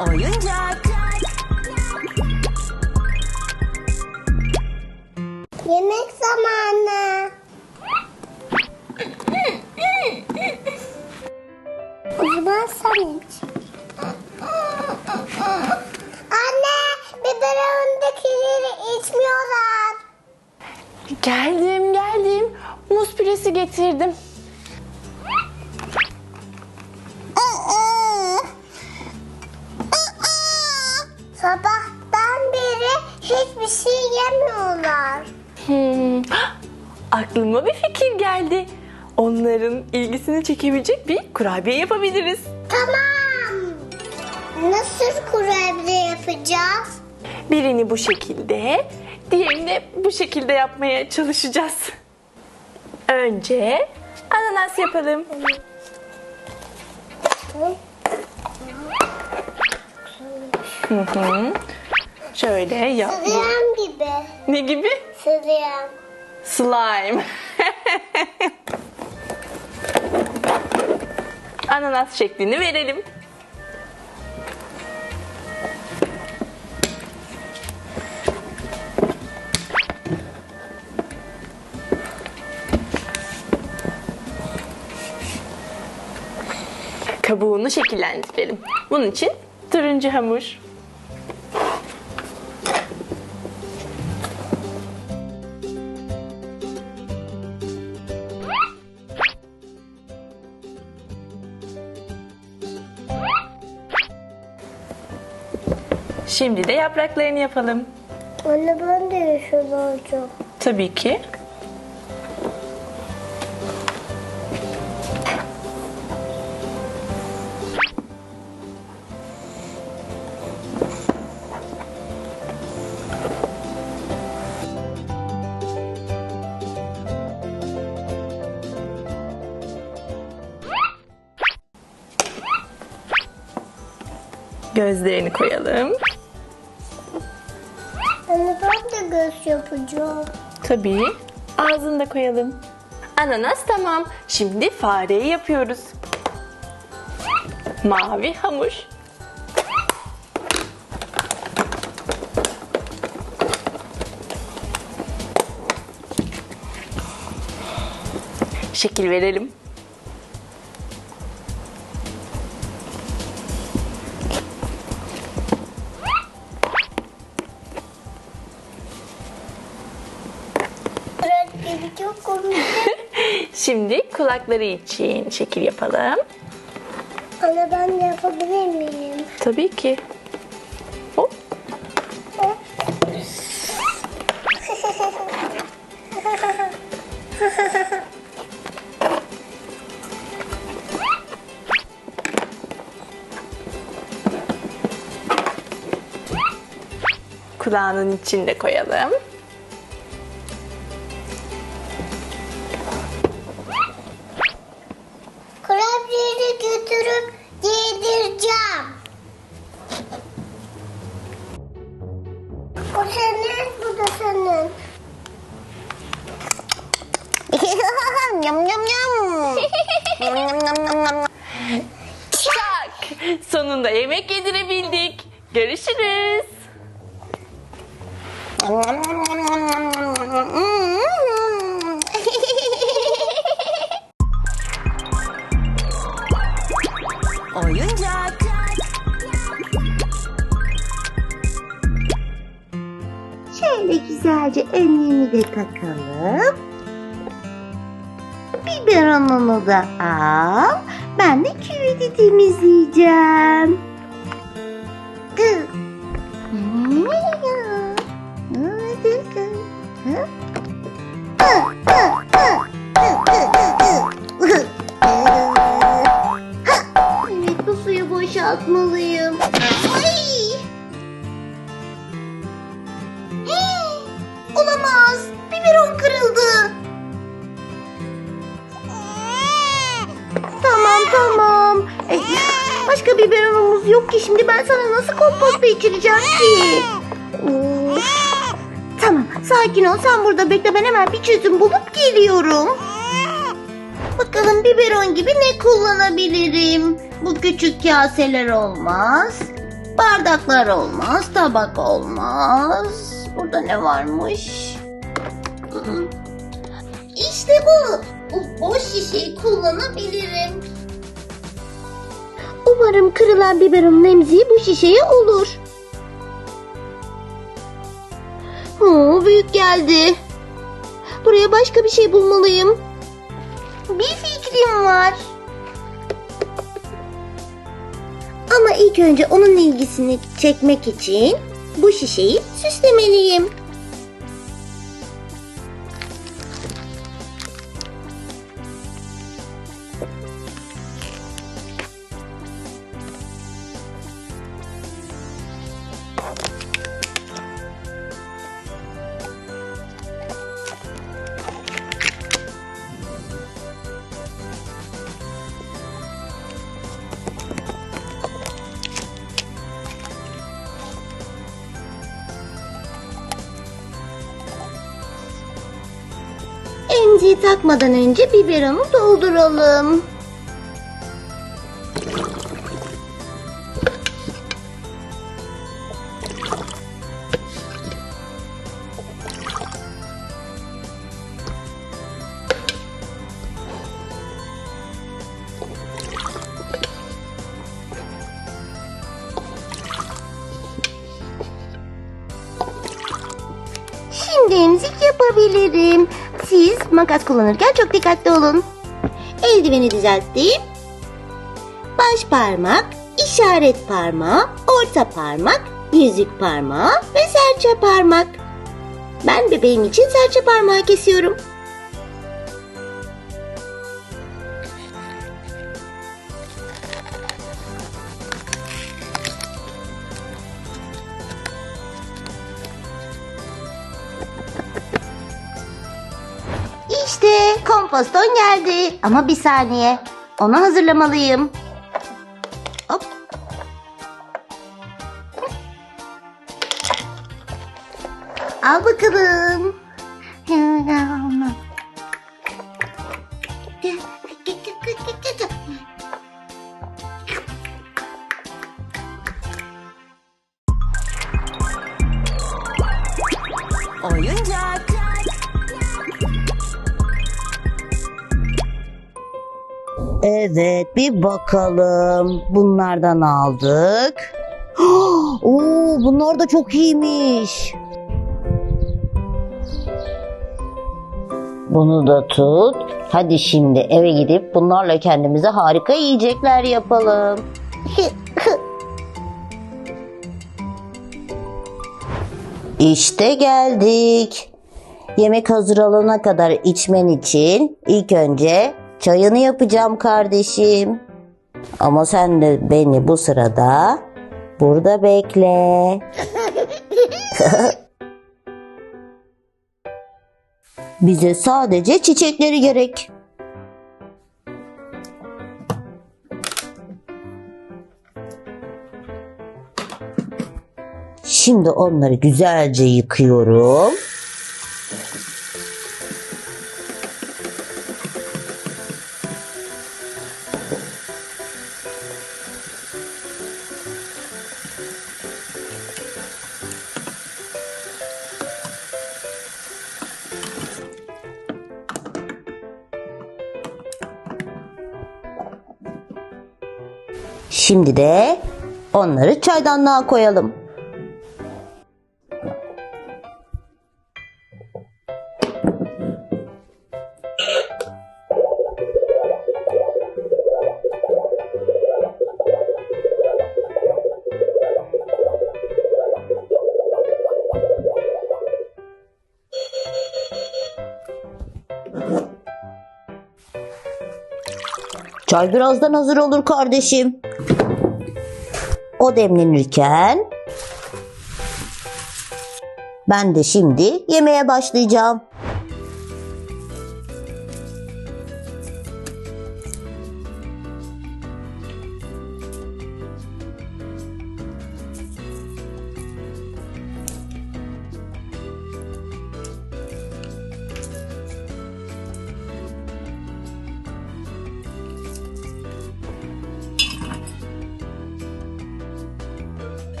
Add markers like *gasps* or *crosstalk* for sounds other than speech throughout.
Oyuncak. Yemek zamanı. O zaman sen iç. Anne, biberondakileri içmiyorlar. Geldim geldim. Muz püresi getirdim. Aklıma bir fikir geldi. Onların ilgisini çekebilecek bir kurabiye yapabiliriz. Tamam. Nasıl kurabiye yapacağız? Birini bu şekilde, diğerini bu şekilde yapmaya çalışacağız. Önce ananas yapalım. Hı hı. Şöyle yap. Sırıyan gibi. Ne gibi? Sırıyan. Slime. Ananas şeklini verelim. Kabuğunu şekillendirelim. Bunun için turuncu hamur. Şimdi de yapraklarını yapalım. Anne ben de yeşil olacağım. Tabii ki. Gözlerini koyalım. Göz yapacağım. Tabii. Ağzını da koyalım. Ananas tamam. Şimdi fareyi yapıyoruz. Mavi hamur. Şekil verelim. Kulakları için şekil yapalım. Anne ben de yapabilir miyim? Tabii ki. Hop. Kulağının içinde koyalım. Kurabiyeyi götürüp yedireceğim. Bu senin, bu da senin. *laughs* Yum yum yum. Yum *laughs* yum yum yum yum. Çak! Sonunda yemek yedirebildik. Görüşürüz. Yum yum yum yum yum güzelce önlüğünü de takalım. Biberonunu da al. Ben de küveti temizleyeceğim. Biberonumuz yok ki şimdi ben sana nasıl komposta içireceğim ki? Of. Tamam sakin ol sen burada bekle ben hemen bir çözüm bulup geliyorum. Bakalım biberon gibi ne kullanabilirim? Bu küçük kaseler olmaz. Bardaklar olmaz, tabak olmaz. Burada ne varmış? İşte bu. Bu boş şişeyi kullanabilirim. Umarım kırılan biberonun emziği bu şişeye olur. Hı, büyük geldi. Buraya başka bir şey bulmalıyım. Bir fikrim var. Ama ilk önce onun ilgisini çekmek için bu şişeyi süslemeliyim. Emziği takmadan önce biberonu dolduralım. Şimdi emzik yapabilirim. Siz makas kullanırken çok dikkatli olun. Eldiveni düzelttim. Baş parmak, işaret parmağı, orta parmak, yüzük parmağı ve serçe parmak. Ben bebeğim için serçe parmağı kesiyorum. Komposton geldi. Ama bir saniye. Onu hazırlamalıyım. Bir bakalım. Bunlardan aldık. *gasps* Oo, bunlar da çok iyiymiş. Bunu da tut. Hadi şimdi eve gidip bunlarla kendimize harika yiyecekler yapalım. *laughs* İşte geldik. Yemek hazır olana kadar içmen için ilk önce çayını yapacağım kardeşim. Ama sen de beni bu sırada burada bekle. *laughs* Bize sadece çiçekleri gerek. Şimdi onları güzelce yıkıyorum. Şimdi de onları çaydanlığa koyalım. Çay birazdan hazır olur kardeşim. Demlenirken ben de şimdi yemeğe başlayacağım.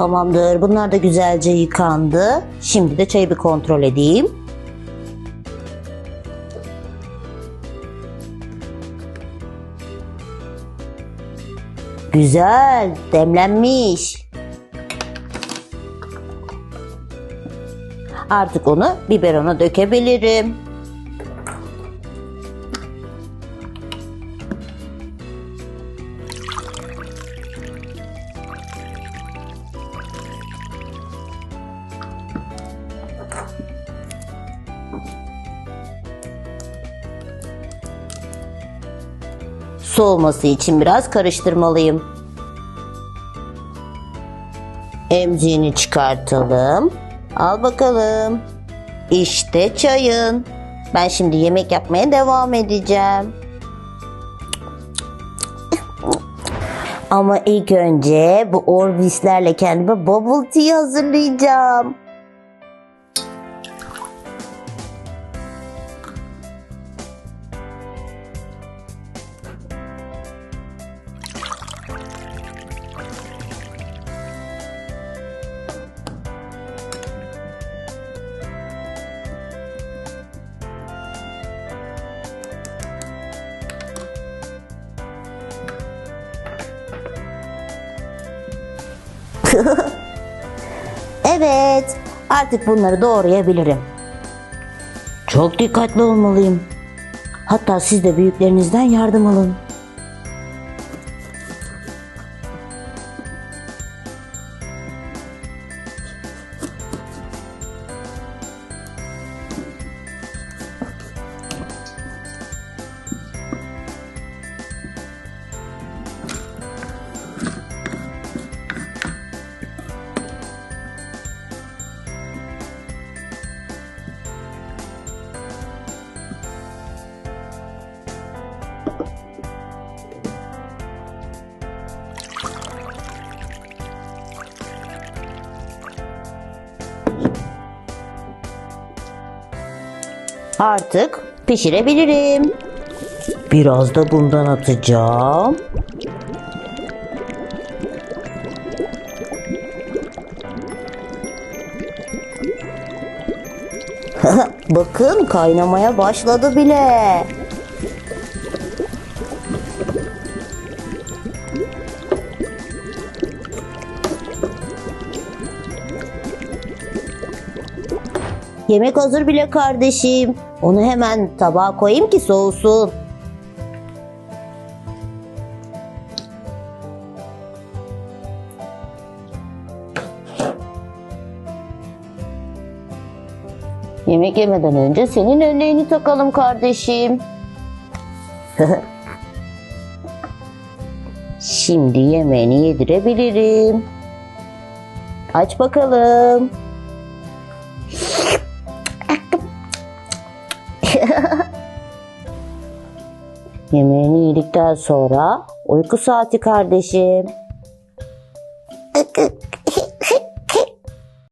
Tamamdır. Bunlar da güzelce yıkandı. Şimdi de çayı bir kontrol edeyim. Güzel, demlenmiş. Artık onu biberona dökebilirim. Soğuması için biraz karıştırmalıyım. Emziğini çıkartalım. Al bakalım. İşte çayın. Ben şimdi yemek yapmaya devam edeceğim. Ama ilk önce bu Orbis'lerle kendime bubble tea hazırlayacağım. *laughs* Evet, artık bunları doğrayabilirim. Çok dikkatli olmalıyım. Hatta siz de büyüklerinizden yardım alın. Artık pişirebilirim. Biraz da bundan atacağım. *laughs* Bakın kaynamaya başladı bile. Yemek hazır bile kardeşim. Onu hemen tabağa koyayım ki soğusun. Yemek yemeden önce senin önleğini takalım kardeşim. *laughs* Şimdi yemeğini yedirebilirim. Aç bakalım. Yemeğini yedikten sonra uyku saati kardeşim. *laughs*